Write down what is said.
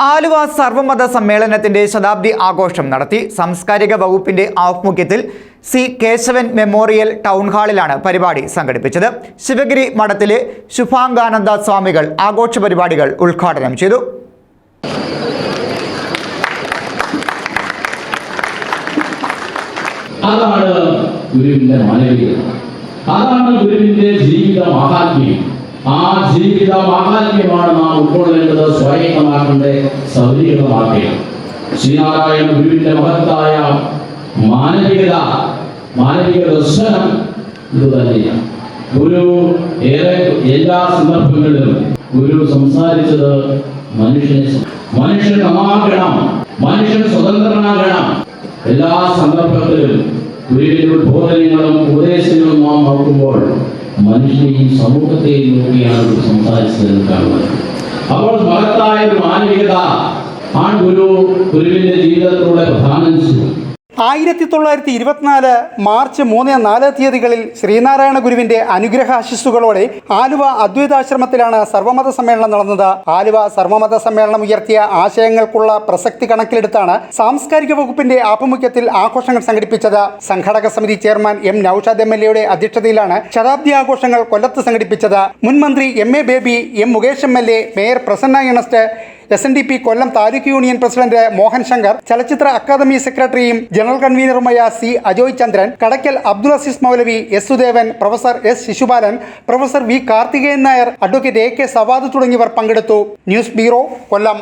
ആലുവ സർവമത സമ്മേളനത്തിന്റെ ശതാബ്ദി ആഘോഷം നടത്തി സാംസ്കാരിക വകുപ്പിന്റെ ആഭിമുഖ്യത്തിൽ സി കേശവൻ മെമ്മോറിയൽ ടൗൺ ഹാളിലാണ് പരിപാടി സംഘടിപ്പിച്ചത്. ശിവഗിരി മഠത്തിലെ ശുഭാംഗാനന്ദ സ്വാമികൾ ആഘോഷ പരിപാടികൾ ഉദ്ഘാടനം ചെയ്തു. അതാണ് ഗുരുവിന്റെ മാനവികത അതാണ് ഗുരുവിന്റെ ജീവിത മഹാത്മ്യം. ആ ജീവിത മാഹാത്മ്യമാണ് നാം ഉൾക്കൊള്ളേണ്ടത് സ്വായത്തമാക്കേണ്ട സൗകര്യമാക്കുകയാണ് ശ്രീനാരായണ ഗുരുവിന്റെ മഹത്തായ മാനവികത മാനവിക ദർശനം ഇത് തന്നെയാണ്. ഗുരു ഏറെ എല്ലാ സന്ദർഭങ്ങളിലും ഗുരു സംസാരിച്ചത് മനുഷ്യനെ മനുഷ്യൻ നമാകണം മനുഷ്യൻ സ്വതന്ത്രനാകണം. എല്ലാ സന്ദർഭത്തിലും ഗുരുവിന്റെ ഉദ്ബോധനങ്ങളും ഉപദേശങ്ങളും നോക്കുമ്പോൾ ഈ സമൂഹത്തെ നോക്കിയാണ് ഗുരു സംസാരിച്ചതെന്ന് കാണുന്നത്. അപ്പോൾ മഹത്തായ ഒരു മാനവികത ആണ് ഗുരു ഗുരുവിന്റെ ജീവിതത്തിലൂടെ പ്രധാനം ചെയ്തു. ആയിരത്തി തൊള്ളായിരത്തി ഇരുപത്തിനാല് മാർച്ച് മൂന്ന് നാല് തീയതികളിൽ ശ്രീനാരായണ ഗുരുവിന്റെ അനുഗ്രഹാശിസ്സുകളോടെ ആലുവ അദ്വൈതാശ്രമത്തിലാണ് സർവമത സമ്മേളനം നടന്നത്. ആലുവ സർവമത സമ്മേളനം ഉയർത്തിയ ആശയങ്ങൾക്കുള്ള പ്രസക്തി കണക്കിലെടുത്താണ് സാംസ്കാരിക വകുപ്പിന്റെ ആഭിമുഖ്യത്തിൽ ആഘോഷങ്ങൾ സംഘടിപ്പിച്ചത്. സംഘാടക സമിതി chairman M Noushad M L എയുടെ അധ്യക്ഷതയിലാണ് ശതാബ്ദി ആഘോഷങ്ങൾ കൊല്ലത്ത് സംഘടിപ്പിച്ചത്. മുൻ മന്ത്രി M A Baby M Mukesh M L A mayor Prasanna Ernest S N D P Kollam taluk union president Mohan Shankar ചലച്ചിത്ര അക്കാദമി സെക്രട്ടറിയും general കൺവീനറുമായ C Ajoy Chandran Kadakkal Abdul Azeez Moulavi S Sudevan professor S Sisupalan professor V Karthikeyan Nair advocate A K Savad തുടങ്ങിയവർ പങ്കെടുത്തു. News bureau Kollam.